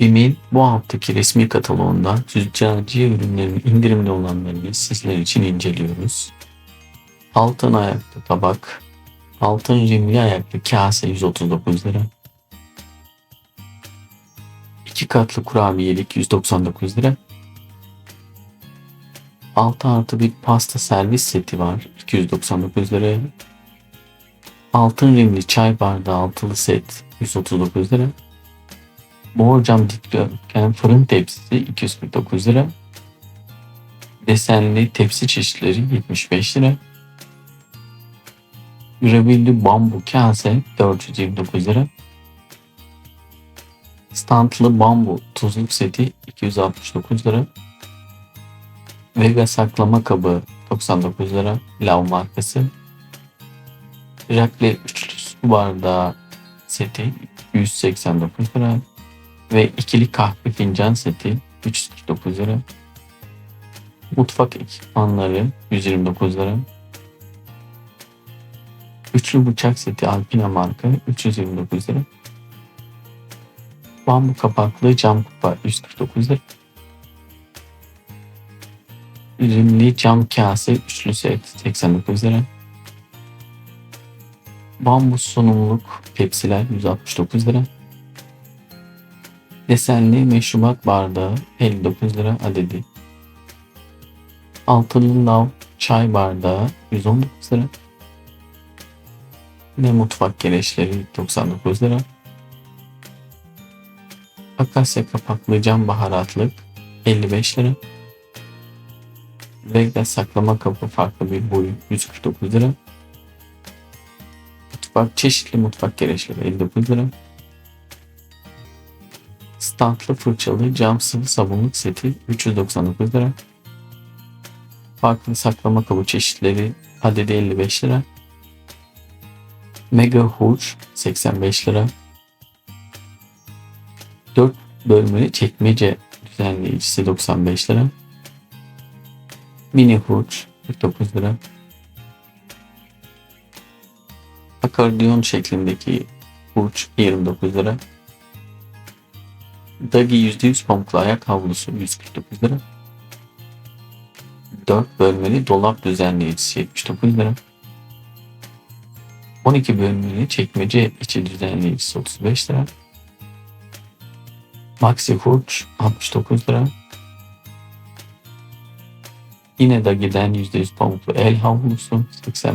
BİM'in bu haftaki resmi kataloğundan züccaciye ürünlerinin indirimli olanlarını sizler için inceliyoruz. Altın ayaklı tabak, altın rimli ayaklı kase 139 lira. İki katlı kurabiyelik 199 lira. 6 artı bir pasta servis seti var 299 liraya. Altın rimli çay bardağı altılı set 139 lira. Borcam dikdörtgen fırın tepsisi 249 lira. Desenli tepsi çeşitleri 75 lira. Gravilli bambu kase 429 lira. Standlı bambu tuzluk seti 269 lira. Vega saklama kabı 99 lira. Lav markası. Rakle üçlü su bardağı seti 189 lira ve ikili kahve fincan seti 349 lira. Mutfak ekipmanları 129 lira. Üçlü bıçak seti Alpina marka 329 lira. Bambu kapaklı cam kupa 149 lira. Rimli cam kase üçlü set 89 lira. Bambu sunumluk tepsiler 169 lira. Desenli meşrubat bardağı 59 lira adedi. Altılı lav çay bardağı 119 lira. Ve mutfak gereçleri 99 lira. Akasya kapaklı cam baharatlık 55 lira. Vega saklama kabı farklı bir boyu 149 lira. Mutfak çeşitli mutfak gereçleri 59 lira. Standlı fırçalı cam sıvı sabunluk seti 399 lira. Farklı saklama kabı çeşitleri adedi 55 lira. Mega Hurç 85 lira. 4 bölmeli çekmece düzenleyicisi 95 lira. Mini Hurç 49 lira. Akordeon şeklindeki hurç 29 lira. Dagi %100 pamuklu ayak havlusu 149 lira. 4 bölmeli dolap düzenleyicisi 79 lira. 12 bölmeli çekmece içi düzenleyicisi 35 lira. Maxi Hurç 69 lira. Yine Dagi'den %100 pamuklu el havlusu 80